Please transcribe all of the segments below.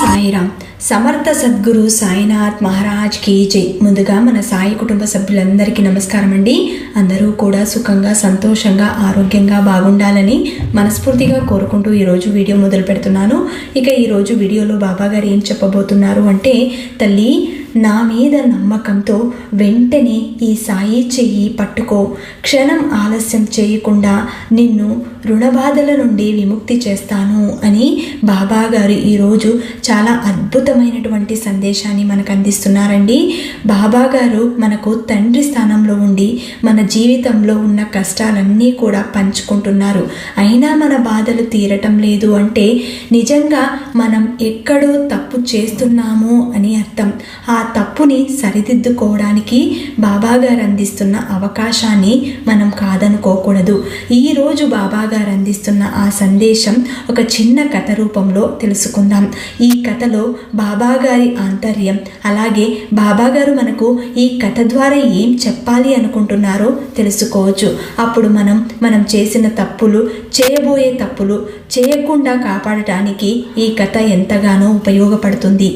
సాయిరామ్. సమర్థ సద్గురు సాయినాథ్ మహారాజ్ కీ జై. ముందుగా మన సాయి కుటుంబ సభ్యులందరికీ నమస్కారం అండి అందరూ కూడా సుఖంగా సంతోషంగా ఆరోగ్యంగా బాగుండాలని మనస్ఫూర్తిగా కోరుకుంటూ ఈరోజు వీడియో మొదలు పెడుతున్నాను. ఇక ఈరోజు వీడియోలో బాబా గారు ఏం చెప్పబోతున్నారు అంటే తల్లి నా మీద నమ్మకంతో వెంటనే ఈ సాయి చెయ్యి పట్టుకో. క్షణం ఆలస్యం చేయకుండా నిన్ను రుణబాధల నుండి విముక్తి చేస్తాను అని బాబా గారు ఈరోజు చాలా అద్భుతమైనటువంటి సందేశాన్ని మనకు అందిస్తున్నారండి. బాబా గారు మనకు తండ్రి స్థానంలో ఉండి మన జీవితంలో ఉన్న కష్టాలన్నీ కూడా పంచుకుంటున్నారు. అయినా మన బాధలు తీరటం లేదు అంటే నిజంగా మనం ఎక్కడో తప్పు చేస్తున్నాము అని అర్థం. ఆ తప్పుని సరిదిద్దుకోవడానికి బాబా గారు అందిస్తున్న అవకాశాన్ని మనం కాదనుకోకూడదు. ఈరోజు బాబా గారు అందిస్తున్న ఆ సందేశం ఒక చిన్న కథ రూపంలో తెలుసుకుందాం. ఈ కథలో బాబాగారి ఆంతర్యం అలాగే బాబాగారు మనకు ఈ కథ ద్వారా ఏం చెప్పాలి అనుకుంటున్నారో తెలుసుకోవచ్చు. అప్పుడు మనం మనం చేసిన తప్పులు చేయబోయే తప్పులు చేయకుండా కాపాడటానికి ఈ కథ ఎంతగానో ఉపయోగపడుతుంది.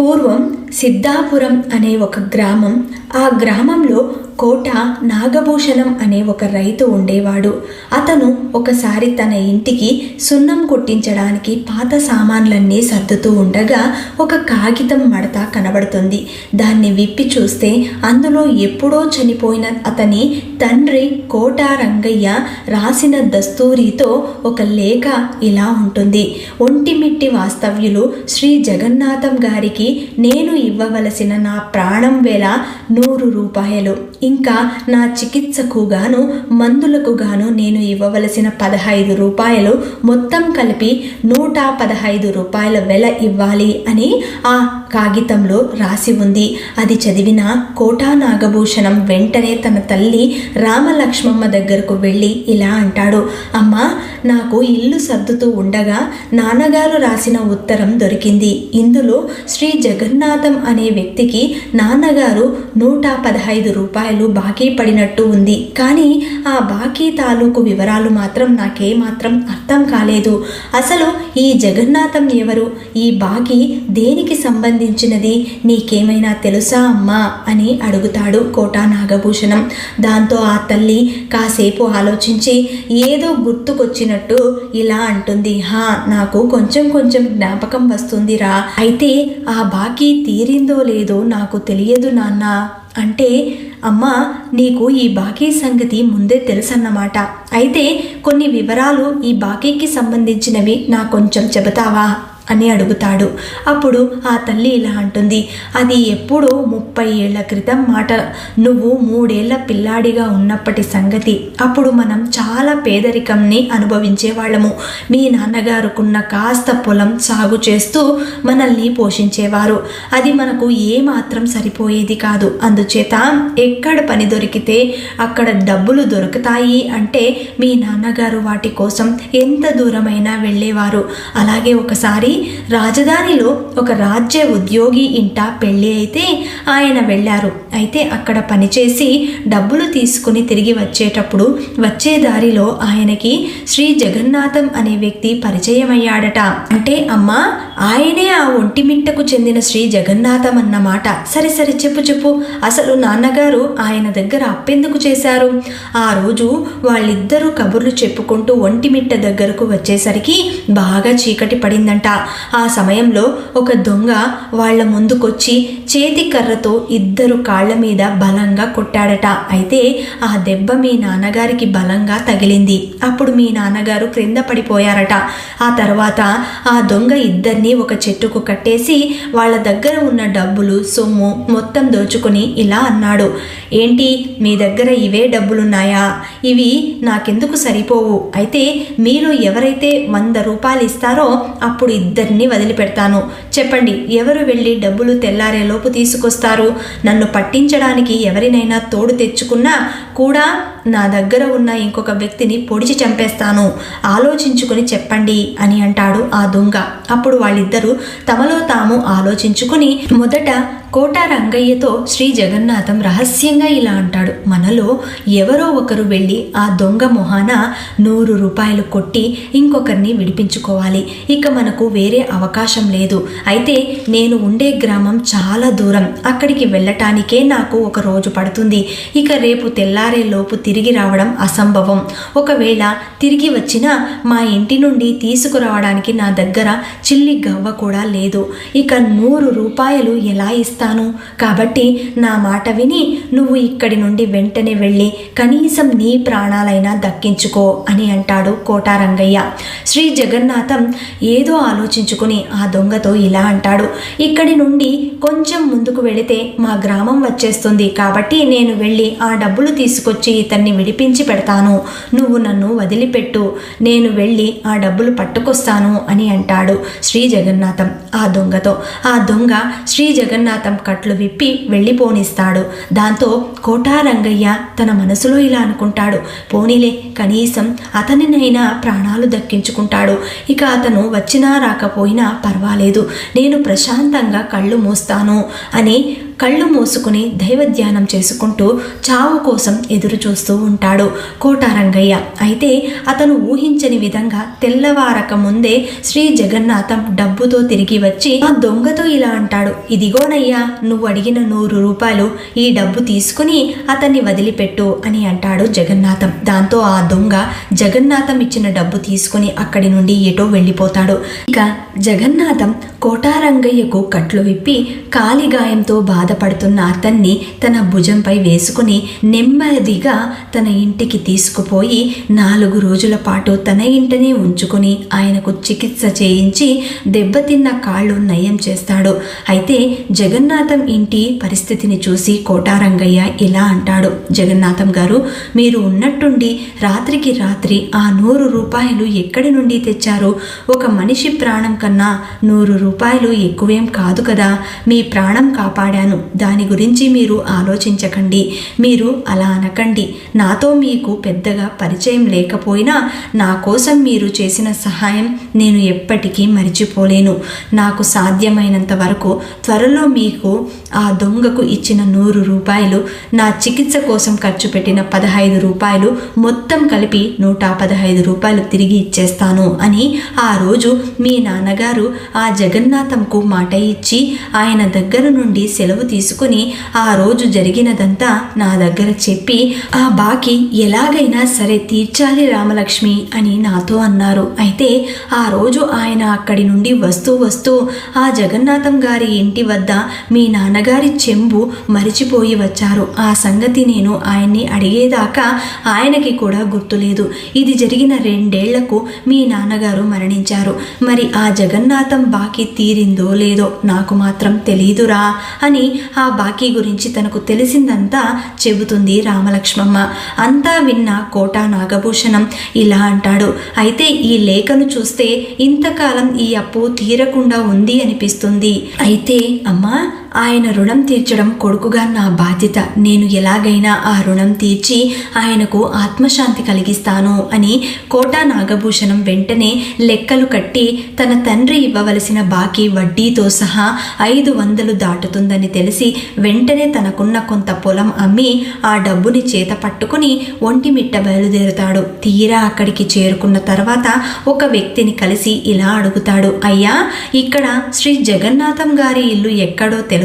పూర్వం సిద్ధాపురం అనే ఒక గ్రామం ఆ గ్రామంలో కోట నాగభూషణం అనే ఒక రైతు ఉండేవాడు. అతను ఒకసారి తన ఇంటికి సున్నం కొట్టించడానికి పాత సామాన్లన్నీ సర్దుతూ ఉండగా ఒక కాగితం మడత కనబడుతుంది. దాన్ని విప్పి చూస్తే అందులో ఎప్పుడో చనిపోయిన అతని తండ్రి కోట రంగయ్య రాసిన దస్తూరితో ఒక లేఖ ఇలా ఉంటుంది. ఒంటిమిట్టి వాస్తవ్యులు శ్రీ జగన్నాథం గారికి నేను ఇవ్వవలసిన నా ప్రాణం వేల నూరు రూపాయలు. ఇంకా నా చికిత్సకు గాను మందులకు గాను నేను ఇవ్వవలసిన పదహైదు రూపాయలు మొత్తం కలిపి నూట పదహైదు రూపాయల వెల ఇవ్వాలి అని ఆ కాగితంలో రాసి ఉంది. అది చదివిన కోటా నాగభూషణం వెంటనే తన తల్లి రామలక్ష్మమ్మ దగ్గరకు వెళ్ళి ఇలా అంటాడు అమ్మా నాకు ఇల్లు సర్దుతూ ఉండగా నాన్నగారు రాసిన ఉత్తరం దొరికింది. ఇందులో శ్రీ జగన్నాథం అనే వ్యక్తికి నాన్నగారు నూట పదహైదు రూపాయలు బాకీ పడినట్టు ఉంది. కానీ ఆ బాకీ తాలూకు వివరాలు మాత్రం నాకేమాత్రం అర్థం కాలేదు. అసలు ఈ జగన్నాథం ఎవరు? ఈ బాకీ దేనికి సంబంధించినది? నీకేమైనా తెలుసా అమ్మా? అని అడుగుతాడు కోటా నాగభూషణం. దాంతో ఆ తల్లి కాసేపు ఆలోచించి ఏదో గుర్తుకొచ్చినట్టు ఇలా అంటుంది. హా నాకు కొంచెం కొంచెం జ్ఞాపకం వస్తుందిరా. అయితే ఆ బాకీ తీరిందో లేదో నాకు తెలియదు నాన్న. అంటే అమ్మా నీకు ఈ బాకీ సంగతి ముందే తెలుసన్నమాట. అయితే కొన్ని వివరాలు ఈ బాకీకి సంబంధించినవి నా కొంచెం చెబుతావా? అని అడుగుతాడు. అప్పుడు ఆ తల్లి ఇలా అంటుంది అది ఎప్పుడో ముప్పై ఏళ్ళ క్రితం మాట. నువ్వు మూడేళ్ళ పిల్లాడిగా ఉన్నప్పటి సంగతి. అప్పుడు మనం చాలా పేదరికంని అనుభవించేవాళ్ళము. మీ నాన్నగారుకున్న కాస్త పొలం సాగు చేస్తూ మనల్ని పోషించేవారు. అది మనకు ఏమాత్రం సరిపోయేది కాదు. అందుచేత ఎక్కడ పని దొరికితే అక్కడ డబ్బులు దొరుకుతాయి అంటే మీ నాన్నగారు వాటి కోసం ఎంత దూరమైనా వెళ్ళేవారు. అలాగే ఒకసారి రాజధానిలో ఒక రాజ్య ఉద్యోగి ఇంట పెళ్ళి అయితే ఆయన వెళ్ళారు. అయితే అక్కడ పనిచేసి డబ్బులు తీసుకుని తిరిగి వచ్చేటప్పుడు వచ్చే దారిలో ఆయనకి శ్రీ జగన్నాథం అనే వ్యక్తి పరిచయం అయ్యాడట అంటే అమ్మా ఆయనే ఆ ఒంటిమిట్టకు చెందిన శ్రీ జగన్నాథం అన్నమాట. సరే సరే చెప్పు చెప్పు. అసలు నాన్నగారు ఆయన దగ్గర అప్పెందుకు చేశారు? ఆ రోజు వాళ్ళిద్దరూ కబుర్లు చెప్పుకుంటూ ఒంటిమిట్ట దగ్గరకు వచ్చేసరికి బాగా చీకటి పడిందంట. ఆ సమయంలో ఒక దొంగ వాళ్ళ ముందుకొచ్చి చేతి కర్రతో ఇద్దరు కాళ్ళ మీద బలంగా కొట్టాడట. అయితే ఆ దెబ్బ మీ నాన్నగారికి బలంగా తగిలింది. అప్పుడు మీ నాన్నగారు క్రింద పడిపోయారట. ఆ తర్వాత ఆ దొంగ ఇద్దరిని ఒక చెట్టుకు కట్టేసి వాళ్ళ దగ్గర ఉన్న డబ్బులు సొమ్ము మొత్తం దోచుకుని ఇలా అన్నాడు. ఏంటి? మీ దగ్గర ఇవే డబ్బులున్నాయా? ఇవి నాకెందుకు సరిపోవు? అయితే మీరు ఎవరైతే వంద రూపాయలు ఇస్తారో అప్పుడు ఇద్దరిని వదిలిపెడతాను. చెప్పండి ఎవరు వెళ్ళి డబ్బులు తెల్లారేలోపు తీసుకొస్తారు? నన్ను పట్టించడానికి ఎవరినైనా తోడు తెచ్చుకున్నా కూడా నా దగ్గర ఉన్న ఇంకొక వ్యక్తిని పొడిచి చంపేస్తాను. ఆలోచించుకుని చెప్పండి అని అంటాడు ఆ దొంగ. అప్పుడు వాళ్ళిద్దరూ తమలో తాము ఆలోచించుకుని మొదట కోట రంగయ్యతో శ్రీ జగన్నాథం రహస్యంగా ఇలా అంటాడు. మనలో ఎవరో ఒకరు వెళ్ళి ఆ దొంగ మొహాన నూరు రూపాయలు కొట్టి ఇంకొకరిని విడిపించుకోవాలి. ఇక మనకు వేరే అవకాశం లేదు. అయితే నేను ఉండే గ్రామం చాలా దూరం. అక్కడికి వెళ్ళటానికే నాకు ఒక రోజు పడుతుంది. ఇక రేపు తెల్లారే లోపు తిరిగి రావడం అసంభవం. ఒకవేళ తిరిగి వచ్చినా మా ఇంటి నుండి తీసుకురావడానికి నా దగ్గర చిల్లి గవ్వ కూడా లేదు. ఇక నూరు రూపాయలు ఎలా ఇస్తాను? కాబట్టి నా మాట విని నువ్వు ఇక్కడి నుండి వెంటనే వెళ్ళి కనీసం నీ ప్రాణాలైనా దక్కించుకో అని అంటాడు కోటారంగయ్య. శ్రీ జగన్నాథం ఏదో ఆలోచించుకుని ఆ దొంగతో ఇలా అంటాడు. ఇక్కడి నుండి కొంచెం ముందుకు వెళితే మా గ్రామం వచ్చేస్తుంది. కాబట్టి నేను వెళ్ళి ఆ డబ్బులు తీసుకొచ్చి ఇతన్ని విడిపించి పెడతాను. నువ్వు నన్ను వదిలిపెట్టు. నేను వెళ్ళి ఆ డబ్బులు పట్టుకొస్తాను అని అంటాడు శ్రీ జగన్నాథం ఆ దొంగతో. ఆ దొంగ శ్రీ జగన్నాథం కట్లు విప్పి వెళ్ళిపోనిస్తాడు. దాంతో కోటారంగయ్య తన మనసులో ఇలా అనుకుంటాడు. పోనీలే కనీసం అతనినైనా ప్రాణాలు దక్కించుకుంటాడు. ఇక అతను వచ్చినా రాకపోయినా పర్వాలేదు. నేను ప్రశాంతంగా కళ్ళు మూస్తాను అని కళ్ళు మూసుకుని దైవ ధ్యానం చేసుకుంటూ చావు కోసం ఎదురు చూస్తూ ఉంటాడు కోటారంగయ్య. అయితే అతను ఊహించని విధంగా తెల్లవారక ముందే శ్రీ జగన్నాథం డబ్బుతో తిరిగి వచ్చి ఆ దొంగతో ఇలా అంటాడు. ఇదిగోనయ్యా నువ్వు అడిగిన నూరు రూపాయలు ఈ డబ్బు తీసుకుని అతన్ని వదిలిపెట్టు అని అంటాడు జగన్నాథం. దాంతో ఆ దొంగ జగన్నాథం ఇచ్చిన డబ్బు తీసుకుని అక్కడి నుండి ఎటో వెళ్ళిపోతాడు. ఇక జగన్నాథం కోటారంగయ్యకు కట్లు విప్పి కాలిగాయంతో బాధపడుతున్న అతన్ని తన భుజంపై వేసుకుని నెమ్మదిగా తన ఇంటికి తీసుకుపోయి నాలుగు రోజుల పాటు తన ఇంటనే ఉంచుకుని ఆయనకు చికిత్స చేయించి దెబ్బతిన్న కాళ్ళు నయం చేస్తాడు. అయితే జగన్నాథం ఇంటి పరిస్థితిని చూసి కోటారంగయ్య ఇలా అంటాడు. జగన్నాథం గారు మీరు ఉన్నట్టుండి రాత్రికి రాత్రి ఆ నూరు రూపాయలు ఎక్కడి నుండి తెచ్చారు? ఒక మనిషి ప్రాణం కన్నా నూరు రూపాయలు ఎక్కువేం కాదు కదా. మీ ప్రాణం కాపాడాను. దాని గురించి మీరు ఆలోచించకండి. మీరు అలా అనకండి. నాతో మీకు పెద్దగా పరిచయం లేకపోయినా నా కోసం మీరు చేసిన సహాయం నేను ఎప్పటికీ మరిచిపోలేను. నాకు సాధ్యమైనంత వరకు త్వరలో మీకు ఆ దొంగకు ఇచ్చిన నూరు రూపాయలు నా చికిత్స కోసం ఖర్చు పెట్టిన పదహైదు రూపాయలు మొత్తం కలిపి నూట పదహైదు రూపాయలు తిరిగి ఇచ్చేస్తాను అని ఆ రోజు మీ నాన్నగారు ఆ జగన్నాథంకు మాట ఇచ్చి ఆయన దగ్గర నుండి సెలవు తీసుకుని ఆ రోజు జరిగినదంతా నా దగ్గర చెప్పి ఆ బాకీ ఎలాగైనా సరే తీర్చాలి రామలక్ష్మి అని నాతో అన్నారు. అయితే ఆ రోజు ఆయన అక్కడి నుండి వస్తూ వస్తూ ఆ జగన్నాథం గారి ఇంటి వద్ద మీ నాన్నగారి చెంబు మరిచిపోయి వచ్చారు. ఆ సంగతి నేను ఆయన్ని అడిగేదాకా ఆయనకి కూడా గుర్తులేదు. ఇది జరిగిన రెండేళ్ళకు మీ నాన్నగారు మరణించారు. మరి ఆ జగన్నాథం బాకీ తీరిందో లేదో నాకు మాత్రం తెలీదురా అని ఆ బాకీ గురించి తనకు తెలిసిందంతా చెబుతుంది రామలక్ష్మమ్మ. అంతా విన్న కోట నాగభూషణం ఇలా అంటాడు అయితే ఈ లేఖను చూస్తే ఇంతకాలం ఈ అప్పు తీరకుండా ఉంది అనిపిస్తుంది. అయితే అమ్మా ఆయన రుణం తీర్చడం కొడుకుగా నా బాధ్యత. నేను ఎలాగైనా ఆ రుణం తీర్చి ఆయనకు ఆత్మశాంతి కలిగిస్తాను అని కోటా నాగభూషణం వెంటనే లెక్కలు కట్టి తన తండ్రి ఇవ్వవలసిన బాకీ వడ్డీతో సహా ఐదు వందలు దాటుతుందని తెలిసి వెంటనే తనకున్న కొంత పొలం అమ్మి ఆ డబ్బుని చేత పట్టుకుని ఒంటిమిట్ట బయలుదేరుతాడు. తీరా అక్కడికి చేరుకున్న తర్వాత ఒక వ్యక్తిని కలిసి ఇలా అడుగుతాడు అయ్యా ఇక్కడ శ్రీ జగన్నాథం గారి ఇల్లు ఎక్కడో తెలుసు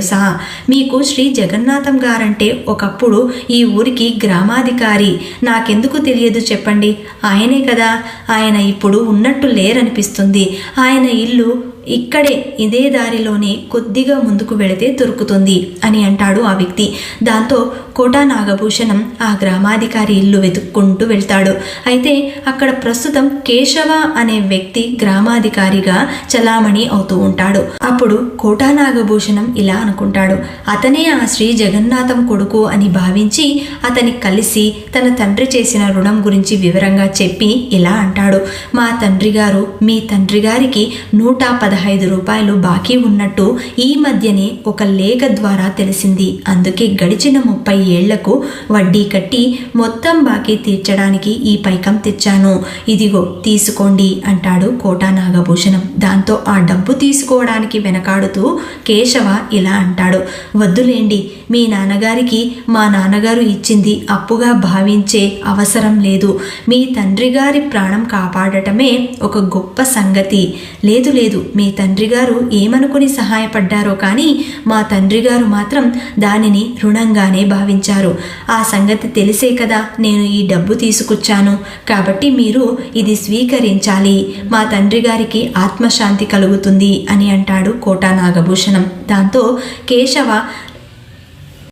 మీకు శ్రీ జగన్నాథం గారంటే ఒకప్పుడు ఈ ఊరికి గ్రామాధికారి. నాకెందుకు తెలియదు చెప్పండి. ఆయనే కదా. ఆయన ఇప్పుడు ఉన్నట్టు లేరనిపిస్తుంది. ఆయన ఇల్లు ఇక్కడే ఇదే దారిలోనే కొద్దిగా ముందుకు వెళితే దొరుకుతుంది అని అంటాడు ఆ వ్యక్తి. దాంతో కోటా నాగభూషణం ఆ గ్రామాధికారి ఇల్లు వెతుక్కుంటూ వెళ్తాడు. అయితే అక్కడ ప్రస్తుతం కేశవ అనే వ్యక్తి గ్రామాధికారిగా చలామణి అవుతూ ఉంటాడు. అప్పుడు కోటా నాగభూషణం ఇలా అనుకుంటాడు. అతనే ఆ శ్రీ జగన్నాథం కొడుకు అని భావించి అతని కలిసి తన తండ్రి చేసిన రుణం గురించి వివరంగా చెప్పి ఇలా అంటాడు. మా తండ్రి గారు మీ తండ్రి గారికి నూట పద పదహైదు రూపాయలు బాకీ ఉన్నట్టు ఈ మధ్యనే ఒక లేఖ ద్వారా తెలిసింది. అందుకే గడిచిన ముప్పై ఏళ్ళకు వడ్డీ కట్టి మొత్తం బాకీ తీర్చడానికి ఈ పైకం తెచ్చాను. ఇదిగో తీసుకోండి అంటాడు కోటా నాగభూషణం. దాంతో ఆ డబ్బు తీసుకోవడానికి వెనకాడుతూ కేశవ ఇలా అంటాడు. వద్దులేండి మీ నాన్నగారికి మా నాన్నగారు ఇచ్చింది అప్పుగా భావించే అవసరం లేదు. మీ తండ్రి గారి ప్రాణం కాపాడటమే ఒక గొప్ప సంగతి. లేదు లేదు మీ తండ్రి గారు ఏమనుకుని సహాయపడ్డారో కానీ మా తండ్రి గారు మాత్రం దానిని రుణంగానే భావించారు. ఆ సంగతి తెలిసే కదా నేను ఈ డబ్బు తీసుకొచ్చాను. కాబట్టి మీరు ఇది స్వీకరించాలి. మా తండ్రి గారికి ఆత్మశాంతి కలుగుతుంది అని అంటాడు కోటా నాగభూషణం. దాంతో కేశవ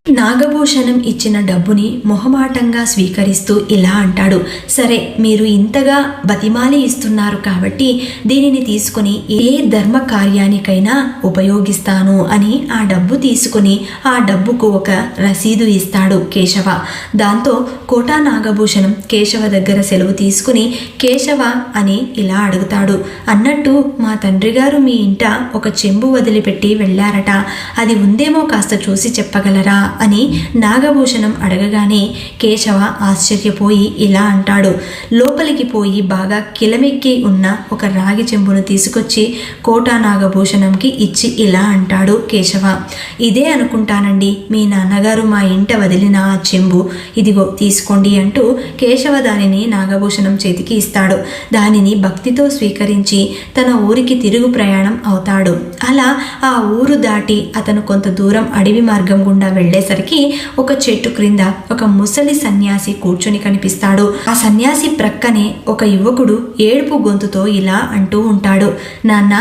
నాగభూషణం ఇచ్చిన డబ్బుని మొహమాటంగా స్వీకరిస్తూ ఇలా అంటాడు. సరే మీరు ఇంతగా బతిమాలి ఇస్తున్నారు కాబట్టి దీనిని తీసుకుని ఏ ధర్మ కార్యానికైనా ఉపయోగిస్తాను అని ఆ డబ్బు తీసుకుని ఆ డబ్బుకు ఒక రసీదు ఇస్తాడు కేశవ. దాంతో కోటా నాగభూషణం కేశవ దగ్గర సెలవు తీసుకుని కేశవ అని ఇలా అడుగుతాడు. అన్నట్టు మా తండ్రి గారు మీ ఇంట ఒక చెంబు వదిలిపెట్టి వెళ్ళారట. అది ఉందేమో కాస్త చూసి చెప్పగలరా? అని నాగభూషణం అడగగానే కేశవ ఆశ్చర్యపోయి ఇలా అంటాడు. లోపలికి పోయి బాగా కిలమెక్కి ఉన్న ఒక రాగి చెంబును తీసుకొచ్చి కోటా నాగభూషణంకి ఇచ్చి ఇలా అంటాడు కేశవ. ఇదే అనుకుంటానండి మీ నాన్నగారు మా ఇంట వదిలిన ఆ చెంబు. ఇదిగో తీసుకోండి అంటూ కేశవ దానిని నాగభూషణం చేతికి ఇస్తాడు. దానిని భక్తితో స్వీకరించి తన ఊరికి తిరుగు ప్రయాణం అవుతాడు. అలా ఆ ఊరు దాటి అతను కొంత దూరం అడవి మార్గం గుండా వెళ్ళేసరికి ఒక చెట్టు క్రింద ఒక ముసలి సన్యాసి కూర్చొని కనిపిస్తాడు. ఆ సన్యాసి ప్రక్కనే ఒక యువకుడు ఏడుపు గొంతుతో ఇలా అంటూ ఉంటాడు. నాన్న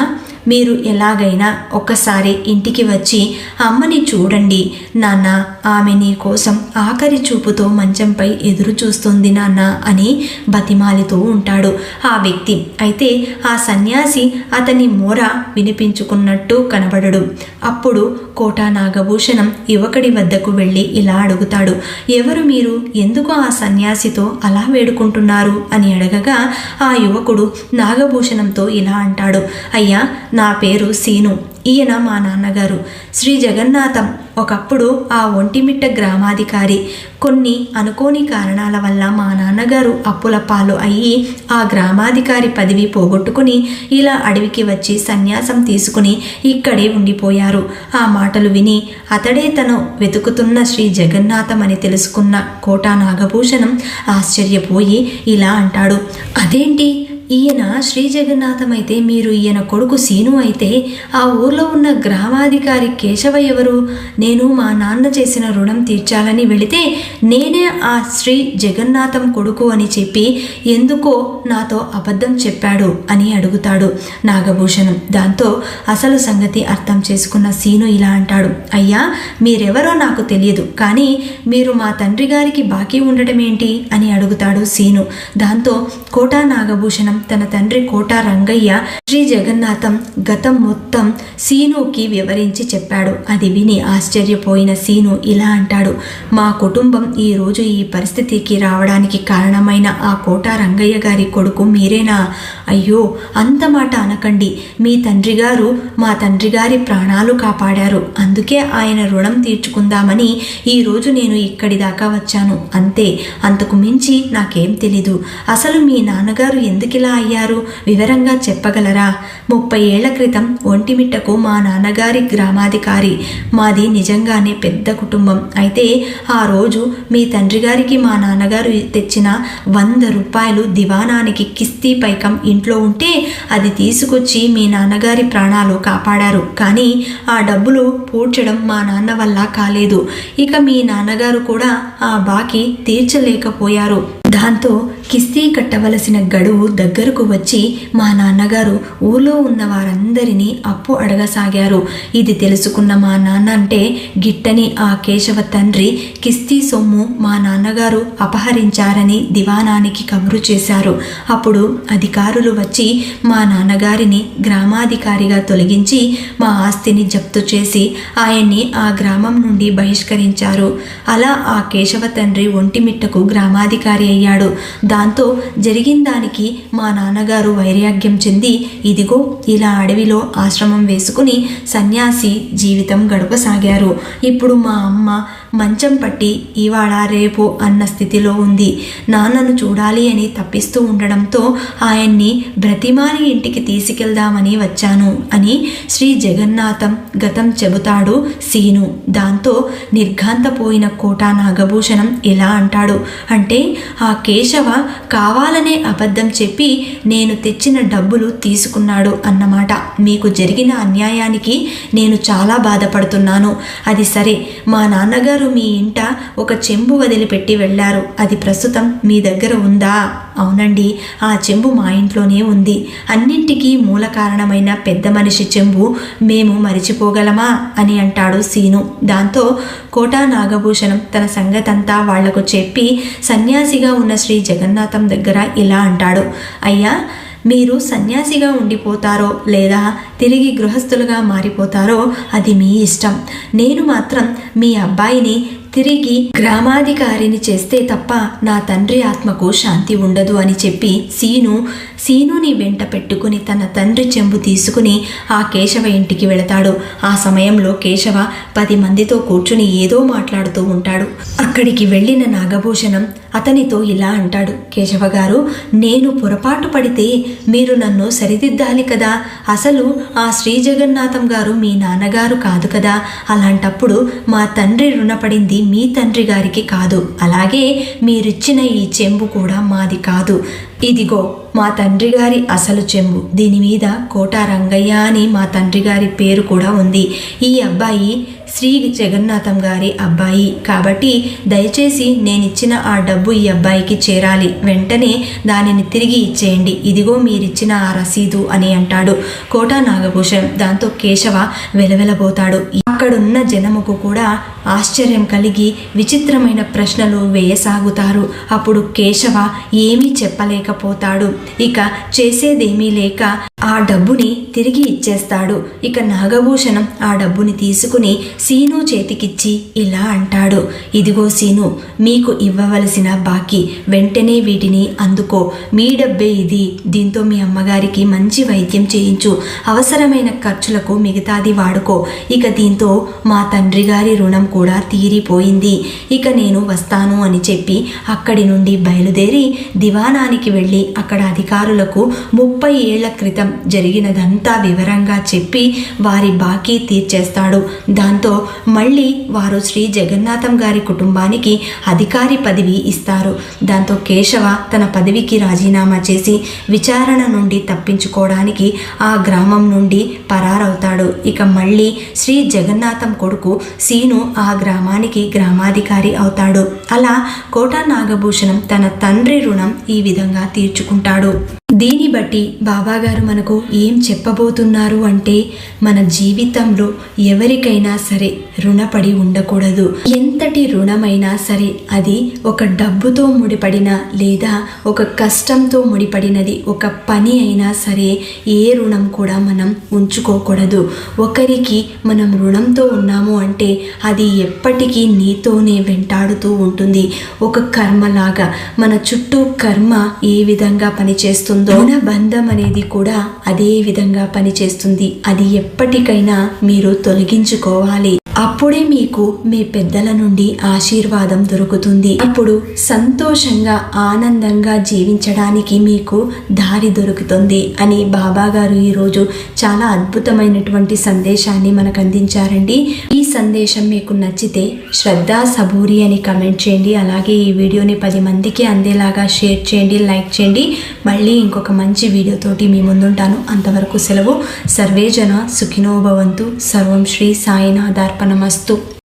మీరు ఎలాగైనా ఒక్కసారి ఇంటికి వచ్చి అమ్మని చూడండి. నాన్న ఆమె నీ కోసం ఆఖరి చూపుతో మంచంపై ఎదురు చూస్తుంది నాన్న అని బతిమాలితూ ఉంటాడు. ఆ వ్యక్తి అయితే ఆ సన్యాసి అతని మోర వినిపించుకున్నట్టు కనబడడు. అప్పుడు కోటా నాగభూషణం యువకుడి వద్దకు వెళ్ళి ఇలా అడుగుతాడు. ఎవరు మీరు? ఎందుకు ఆ సన్యాసితో అలా వేడుకుంటున్నారు? అని అడగగా ఆ యువకుడు నాగభూషణంతో ఇలా అంటాడు. అయ్యా నా పేరు సీను. ఈయన మా నాన్నగారు. శ్రీ జగన్నాథం ఒకప్పుడు ఆ ఒంటిమిట్ట గ్రామాధికారి. కొన్ని అనుకోని కారణాల వల్ల మా నాన్నగారు అప్పుల పాలు అయ్యి ఆ గ్రామాధికారి పదవి పోగొట్టుకుని ఇలా అడవికి వచ్చి సన్యాసం తీసుకుని ఇక్కడే ఉండిపోయారు. ఆ మాటలు విని అతడే తను వెతుకుతున్న శ్రీ జగన్నాథం అని తెలుసుకున్న కోటా నాగభూషణం ఆశ్చర్యపోయి ఇలా అంటాడు. అదేంటి? ఈయన శ్రీ జగన్నాథం అయితే మీరు ఈయన కొడుకు సీను అయితే ఆ ఊర్లో ఉన్న గ్రామాధికారి కేశవ ఎవరు? నేను మా నాన్న చేసిన రుణం తీర్చాలని వెళితే నేనే ఆ శ్రీ జగన్నాథం కొడుకు అని చెప్పి ఎందుకో నాతో అబద్ధం చెప్పాడు అని అడుగుతాడు నాగభూషణం. దాంతో అసలు సంగతి అర్థం చేసుకున్న సీను ఇలా అంటాడు. అయ్యా మీరెవరో నాకు తెలియదు కానీ మీరు మా తండ్రి గారికి బాకీ ఉండటం ఏంటి అని అడుగుతాడు సీను. దాంతో కోటా నాగభూషణం తన తండ్రి కోట రంగయ్య శ్రీ జగన్నాథం గతం మొత్తం సీనుకి వివరించి చెప్పాడు. అది విని ఆశ్చర్యపోయిన సీను ఇలా అంటాడు. మా కుటుంబం ఈరోజు ఈ పరిస్థితికి రావడానికి కారణమైన ఆ కోట రంగయ్య గారి కొడుకు మీరేనా? అయ్యో అంత మాట అనకండి. మీ తండ్రి గారు మా తండ్రి గారి ప్రాణాలు కాపాడారు. అందుకే ఆయన రుణం తీర్చుకుందామని ఈరోజు నేను ఇక్కడి దాకా వచ్చాను. అంతే అంతకు మించి నాకేం తెలీదు. అసలు మీ నాన్నగారు ఎందుకు ఇలా అయ్యారు? వివరంగా చెప్పగలరా? ముప్పై ఏళ్ళ క్రితం ఒంటిమిట్టకు మా నాన్నగారి గ్రామాధికారి. మాది నిజంగానే పెద్ద కుటుంబం. అయితే ఆ రోజు మీ తండ్రి గారికి మా నాన్నగారు తెచ్చిన వంద రూపాయలు దివానానికి కిస్తీ పైకం ఇంట్లో ఉంటే అది తీసుకొచ్చి మీ నాన్నగారి ప్రాణాలు కాపాడారు. కానీ ఆ డబ్బులు పూడ్చడం మా నాన్న వల్ల కాలేదు. ఇక మీ నాన్నగారు కూడా ఆ బాకీ తీర్చలేకపోయారు. దాంతో కిస్తీ కట్టవలసిన గడువు దగ్గరకు వచ్చి మా నాన్నగారు ఊళ్ళో ఉన్న వారందరినీ అప్పు అడగసాగారు. ఇది తెలుసుకున్న మా నాన్న అంటే గిట్టని ఆ కేశవ తండ్రి కిస్తీ సొమ్ము మా నాన్నగారు అపహరించారని దివానానికి కబురు చేశారు. అప్పుడు అధికారులు వచ్చి మా నాన్నగారిని గ్రామాధికారిగా తొలగించి మా ఆస్తిని జప్తు చేసి ఆయన్ని ఆ గ్రామం నుండి బహిష్కరించారు. అలా ఆ కేశవ తండ్రి ఒంటిమిట్టకు గ్రామాధికారి అయ్యాడు. దా దాంతో జరిగిన దానికి మా నాన్నగారు వైరాగ్యం చెంది ఇదిగో ఇలా అడవిలో ఆశ్రమం వేసుకుని సన్యాసి జీవితం గడపసాగారు. ఇప్పుడు మా అమ్మ మంచం పట్టి ఇవాళ రేపు అన్న స్థితిలో ఉంది. నాన్నను చూడాలి అని తప్పిస్తూ ఉండడంతో ఆయన్ని బ్రతిమాని ఇంటికి తీసుకెళ్దామని వచ్చాను అని శ్రీ జగన్నాథం గతం చెబుతాడు సీను. దాంతో నిర్ఘాంతపోయిన కోట నాగభూషణం ఇలా అంటాడు? అంటే ఆ కేశవ కావాలనే అబద్ధం చెప్పి నేను తెచ్చిన డబ్బులు తీసుకున్నాడు అన్నమాట. మీకు జరిగిన అన్యాయానికి నేను చాలా బాధపడుతున్నాను. అది సరే మా నాన్నగారు మీ ఇంట ఒక చెంబు వదిలిపెట్టి వెళ్ళారు. అది ప్రస్తుతం మీ దగ్గర ఉందా? అవునండి ఆ చెంబు మా ఇంట్లోనే ఉంది. అన్నింటికీ మూల కారణమైన పెద్ద మనిషి చెంబు మేము మరిచిపోగలమా? అని అంటాడు సీను. దాంతో కోటా నాగభూషణం తన సంగతంతా వాళ్ళకు చెప్పి సన్యాసిగా ఉన్న శ్రీ జగన్నాథం దగ్గర ఇలా అంటాడు. అయ్యా మీరు సన్యాసిగా ఉండిపోతారో లేదా తిరిగి గృహస్థులుగా మారిపోతారో అది మీ ఇష్టం. నేను మాత్రం మీ అబ్బాయిని తిరిగి గ్రామాధికారిని చేస్తే తప్ప నా తండ్రి ఆత్మకు శాంతి ఉండదు అని చెప్పి సీను సీనుని వెంట పెట్టుకుని తన తండ్రి చెంబు తీసుకుని ఆ కేశవ ఇంటికి వెళతాడు. ఆ సమయంలో కేశవ పది మందితో కూర్చుని ఏదో మాట్లాడుతూ ఉంటాడు. అక్కడికి వెళ్ళిన నాగభూషణం అతనితో ఇలా అంటాడు. కేశవ గారు నేను పొరపాటు పడితే మీరు నన్ను సరిదిద్దాలి కదా? అసలు ఆ శ్రీ జగన్నాథం గారు మీ నాన్నగారు కాదు కదా? అలాంటప్పుడు మా తండ్రి రుణపడింది మీ తండ్రి గారికి కాదు. అలాగే మీరిచ్చిన ఈ చెంబు కూడా మాది కాదు. ఇదిగో మా తండ్రి గారి అసలు చెంబు. దీని మీద కోట రంగయ్య అని మా తండ్రి గారి పేరు కూడా ఉంది. ఈ అబ్బాయి శ్రీ జగన్నాథం గారి అబ్బాయి. కాబట్టి దయచేసి నేనిచ్చిన ఆ డబ్బు ఈ అబ్బాయికి చేరాలి. వెంటనే దానిని తిరిగి ఇచ్చేయండి. ఇదిగో మీరిచ్చిన ఆ రసీదు అని అంటాడు కోట నాగభూషణం. దాంతో కేశవ వెలవెలబోతాడు. అక్కడున్న జనముకు కూడా ఆశ్చర్యం కలిగి విచిత్రమైన ప్రశ్నలు వేయసాగుతారు. అప్పుడు కేశవ ఏమీ చెప్పలేకపోతాడు. ఇక చేసేదేమీ లేక ఆ డబ్బుని తిరిగి ఇచ్చేస్తాడు. ఇక నాగభూషణం ఆ డబ్బుని తీసుకుని సీను చేతికిచ్చి ఇలా అంటాడు. ఇదిగో సీను మీకు ఇవ్వవలసిన బాకీ వెంటనే వీటిని అందుకో. మీ డబ్బే ఇది. దీంతో మీ అమ్మగారికి మంచి వైద్యం చేయించు. అవసరమైన ఖర్చులకు మిగతాది వాడుకో. ఇక దీంతో మా తండ్రి గారి రుణం కూడా తీరిపోయింది. ఇక నేను వస్తాను అని చెప్పి అక్కడి నుండి బయలుదేరి దివానానికి వెళ్ళి అక్కడ అధికారులకు ముప్పై ఏళ్ళ క్రితం జరిగినదంతా వివరంగా చెప్పి వారి బాకీ తీర్చేస్తాడు. దాంతో మళ్ళీ వారు శ్రీ జగన్నాథం గారి కుటుంబానికి అధికారి పదవి ఇస్తారు. దాంతో కేశవ తన పదవికి రాజీనామా చేసి విచారణ నుండి తప్పించుకోవడానికి ఆ గ్రామం నుండి పరారవుతాడు. ఇక మళ్ళీ శ్రీ జగన్నాథం కొడుకు సీను ఆ గ్రామానికి గ్రామాధికారి అవుతాడు. అలా కోట నాగభూషణం తన తండ్రి రుణం ఈ విధంగా తీర్చుకుంటాడు. దీన్ని బట్టి బాబాగారు మనకు ఏం చెప్పబోతున్నారు అంటే మన జీవితంలో ఎవరికైనా సరే రుణపడి ఉండకూడదు. ఎంతటి రుణమైనా సరే అది ఒక డబ్బుతో ముడిపడిన లేదా ఒక కష్టంతో ముడిపడినది ఒక పని అయినా సరే ఏ రుణం కూడా మనం ఉంచుకోకూడదు. ఒకరికి మనం రుణంతో ఉన్నాము అంటే అది ఎప్పటికీ నీతోనే వెంటాడుతూ ఉంటుంది. ఒక కర్మలాగా మన చుట్టూ కర్మ ఏ విధంగా పనిచేస్తుందో రుణ బంధం అనేది కూడా అదే విధంగా పనిచేస్తుంది. అది ఎప్పటికైనా మీరు తొలగించుకోవాలి. అప్పుడే మీకు మీ పెద్దల నుండి ఆశీర్వాదం దొరుకుతుంది. అప్పుడు సంతోషంగా ఆనందంగా జీవించడానికి మీకు దారి దొరుకుతుంది అని బాబా గారు ఈరోజు చాలా అద్భుతమైనటువంటి సందేశాన్ని మనకు అందించారండి. ఈ సందేశం మీకు నచ్చితే శ్రద్ధ సబూరి అని కమెంట్ చేయండి. అలాగే ఈ వీడియోని పది మందికి అందేలాగా షేర్ చేయండి లైక్ చేయండి. మళ్ళీ ఇంకొక మంచి వీడియోతోటి మీ ముందుంటాను. అంతవరకు సెలవు. సర్వేజన సుఖినోభవంతు సర్వం శ్రీ సాయినాథార్పణ సాయినాథార్పణమస్తు